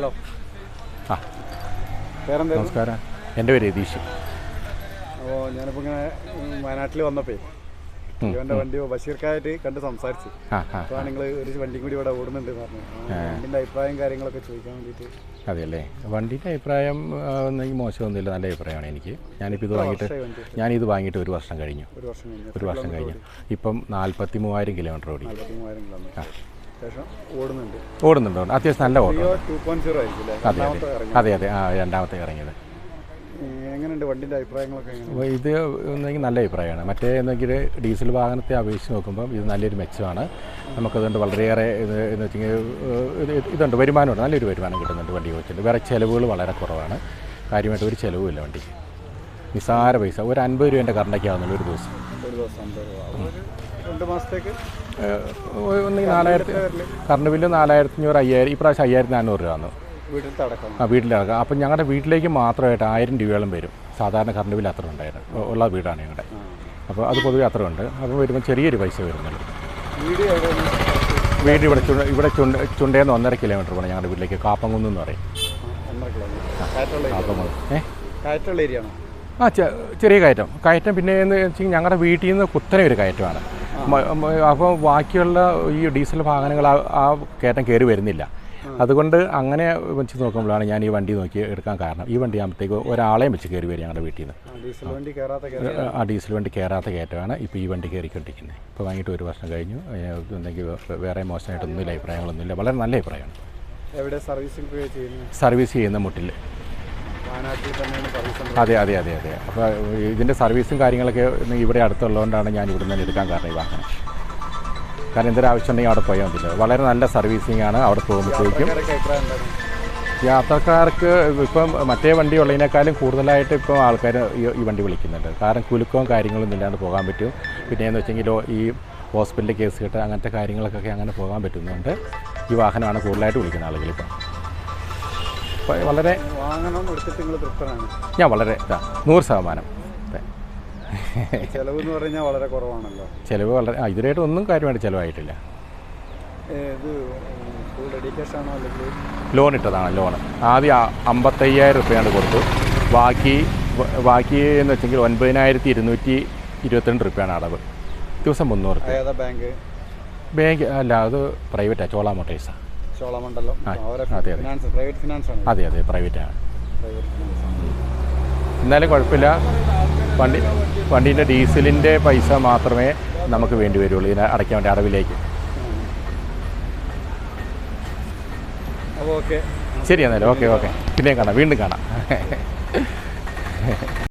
Hello. ആ. നമസ്കാരം. എന്റെ പേര് രതീഷ്. അപ്പോൾ ഞാനിപ്പോൾ ഇങ്ങനെ വയനാട്ടിൽ വന്നപ്പോൾ ഇവന്റെ വണ്ടി ബഷീർക്കായിട്ട് കണ്ട് സംസാരിച്ച്. അപ്പോൾ നിങ്ങൾ ഒരു വണ്ടിയും കൂടി ഇവിടെ ഓടുന്നുണ്ട് പറഞ്ഞു. വണ്ടിന്റെ അഭിപ്രായം കാര്യങ്ങളൊക്കെ ചോദിക്കാൻ വേണ്ടിയിട്ട് അതെയല്ലേ? വണ്ടിന്റെ അഭിപ്രായം മോശമൊന്നുമില്ല. നല്ല അഭിപ്രായമാണ് എനിക്ക്. ഞാനിപ്പോൾ ഇത് വാങ്ങിയിട്ട് ഞാനിത് വാങ്ങിയിട്ട് ഒരു വർഷം കഴിഞ്ഞു. ഒരു വർഷം കഴിഞ്ഞു. ഒരു വർഷം കഴിഞ്ഞു. ഇപ്പം നാൽപ്പത്തി മൂവായിരം കിലോമീറ്റർ ഓടി. ഓടുന്നുണ്ട്. അത്യാവശ്യം നല്ല ഓട്ടം. അതെ അതെ. അതെ അതെ. ആ രണ്ടാമത്തെ ഇറങ്ങിയത്. എങ്ങനെയുണ്ട് വണ്ടിന്റെ അഭിപ്രായങ്ങളൊക്കെ ഇത് എന്നെങ്കിൽ നല്ല അഭിപ്രായമാണ്. മറ്റേ എന്നെങ്കിൽ ഡീസൽ വാഹനത്തെ അപേക്ഷിച്ച് നോക്കുമ്പോൾ ഇത് നല്ലൊരു മെച്ചമാണ്. നമുക്കതുകൊണ്ട് വളരെയേറെ ഇത് എന്ന് വെച്ചെങ്കിൽ ഇത് ഇതുണ്ട്. വരുമാനമുണ്ട്. നല്ലൊരു വരുമാനം കിട്ടുന്നുണ്ട് വണ്ടി വെച്ചിട്ട് വേറെ ചിലവുകൾ വളരെ കുറവാണ്. കാര്യമായിട്ട് ഒരു ചിലവുമില്ല വണ്ടിക്ക്. നിസ്സാര പൈസ. ഒരു അൻപത് രൂപേന്റെ എന്റെ ഒരു ദിവസം. ഒരു ദിവസം രണ്ട് മാസത്തേക്ക്? ഒന്നെങ്കിൽ നാലായിരത്തി കറണ്ട് ബില്ല് നാലായിരത്തി അഞ്ഞൂറ് അയ്യായിരം ഇപ്രാവശ്യം അയ്യായിരത്തി നാനൂറ് രൂപ വന്നു. ആ വീട്ടിലടക്കം അപ്പം ഞങ്ങളുടെ വീട്ടിലേക്ക് മാത്രമായിട്ട് ആയിരം രൂപയോളം വരും. സാധാരണ കറണ്ട് ബില്ല് അത്ര ഉണ്ടായിരുന്നു. ഉള്ള വീടാണ് ഞങ്ങളുടെ. അപ്പോൾ അത് പൊതുവെ അത്ര ഉണ്ട്. അപ്പോൾ വരുമ്പോൾ ചെറിയൊരു പൈസ വരുന്നുള്ളൂ. വീട് ഇവിടെ ചുണ്ട ഇവിടെ ചുണ്ട ചുണ്ടേന്ന് ഒന്നര കിലോമീറ്റർ പോകണം ഞങ്ങളുടെ വീട്ടിലേക്ക്. കാപ്പംകുന്ന് എന്ന് പറയും. ഏ? ആണോ? ആ ചെറിയ കയറ്റം. കയറ്റം പിന്നെ എന്ന് വെച്ചാൽ ഞങ്ങളുടെ വീട്ടിൽ നിന്ന് കുത്തനെ ഒരു കയറ്റമാണ്. അപ്പോൾ ബാക്കിയുള്ള ഈ ഡീസൽ വാഹനങ്ങൾ ആ- കയറ്റം കയറി വരുന്നില്ല. അതുകൊണ്ട് അങ്ങനെ വെച്ച് നോക്കുമ്പോഴാണ് ഞാൻ ഈ വണ്ടി നോക്കി എടുക്കാൻ കാരണം. ഈ വണ്ടി ആകുമ്പോഴത്തേക്ക് ഒരാളെയും വെച്ച് കയറി വരും ഞങ്ങളുടെ വീട്ടിൽ നിന്ന് ആ, ഡീസൽ വണ്ടി കയറാത്ത കയറ്റമാണ് ഇപ്പോൾ ഈ വണ്ടി കയറിക്കൊണ്ടിരിക്കുന്നത് ഇപ്പോൾ വാങ്ങിയിട്ട് ഒരു വർഷം കഴിഞ്ഞു. എന്തെങ്കിൽ വേറെ മോശമായിട്ടൊന്നുമില്ല അഭിപ്രായങ്ങളൊന്നുമില്ല. വളരെ നല്ല അഭിപ്രായമാണ്. സർവീസ് ചെയ്യുന്ന മുട്ടിൽ വയനാട്ടിൽ തന്നെയാണ് സർവീസ് സെന്റർ അതെ അതെ അതെ അതെ. അപ്പോൾ ഇതിന്റെ സർവീസും കാര്യങ്ങളൊക്കെ ഇവിടെ അടുത്തുള്ളതുകൊണ്ടാണ് ഞാൻ ഇവിടെ നിന്ന് എടുക്കാൻ കാരണം ഈ വാഹനം. കാരണം എന്തൊരു ആവശ്യം ഉണ്ടെങ്കിൽ അവിടെ പോയാൽ മതില്ല വളരെ നല്ല സർവീസിംഗ് ആണ് അവിടെ പോകുമ്പോഴത്തേക്കും യാത്രക്കാർക്ക് ഇപ്പം മറ്റേ വണ്ടി ഉള്ളതിനേക്കാളും കൂടുതലായിട്ട് ഇപ്പോൾ ആൾക്കാർ ഈ വണ്ടി വിളിക്കുന്നുണ്ട്. കാരണം കുലുക്കവും കാര്യങ്ങളൊന്നും ഇല്ലാണ്ട് പോകാൻ പറ്റും. പിന്നെ എന്ന് വെച്ചെങ്കിൽ ഈ ഹോസ്പിറ്റലിൽ കേസ് കിട്ടുക അങ്ങനത്തെ കാര്യങ്ങൾക്കൊക്കെ അങ്ങനെ പോകാൻ പറ്റുന്നുണ്ട്. ഈ വാഹനമാണ് കൂടുതലായിട്ട് വിളിക്കുന്ന ആളുകൾ ഇപ്പം. അപ്പോൾ വളരെ ഞാൻ വളരെ നൂറ് ശതമാനം. ചെലവ് എന്ന് പറഞ്ഞാൽ വളരെ കുറവാണല്ലോ. ചെലവ് വളരെ ഇതിനായിട്ട് ഒന്നും കാര്യമായിട്ട് ചിലവായിട്ടില്ല. ലോൺ ഇട്ടതാണ് ലോൺ ആദ്യം അമ്പത്തയ്യായിരം റുപ്യാണ് കൊടുത്തു. ബാക്കി ബാക്കി എന്ന് വെച്ചെങ്കിൽ ഒൻപതിനായിരത്തി ഇരുന്നൂറ്റി ഇരുപത്തിരണ്ട് റുപ്യാണ് അടവ്. ദിവസം മുന്നൂറ് ബാങ്ക് ബാങ്ക് അല്ല അത് പ്രൈവറ്റാണ് ചോള മോട്ടേഴ്സാണ് ചോളമണ്ഡലം. അതെ, അതെ. പ്രൈവറ്റ് ഫിനാൻസ് ആണ്. അതെ അതെ പ്രൈവറ്റാണ് എന്നാലും കുഴപ്പമില്ല. വണ്ടി വണ്ടീന്റെ ഡീസലിന്റെ പൈസ മാത്രമേ നമുക്ക് വേണ്ടി വരുള്ളൂ. ഇതിനെ അടയ്ക്കാൻ വേണ്ടി അടവിലേക്ക്. ഓക്കെ. ശരി എന്നാലും ഓക്കെ ഓക്കെ. പിന്നെയും കാണാം. വീണ്ടും കാണാം.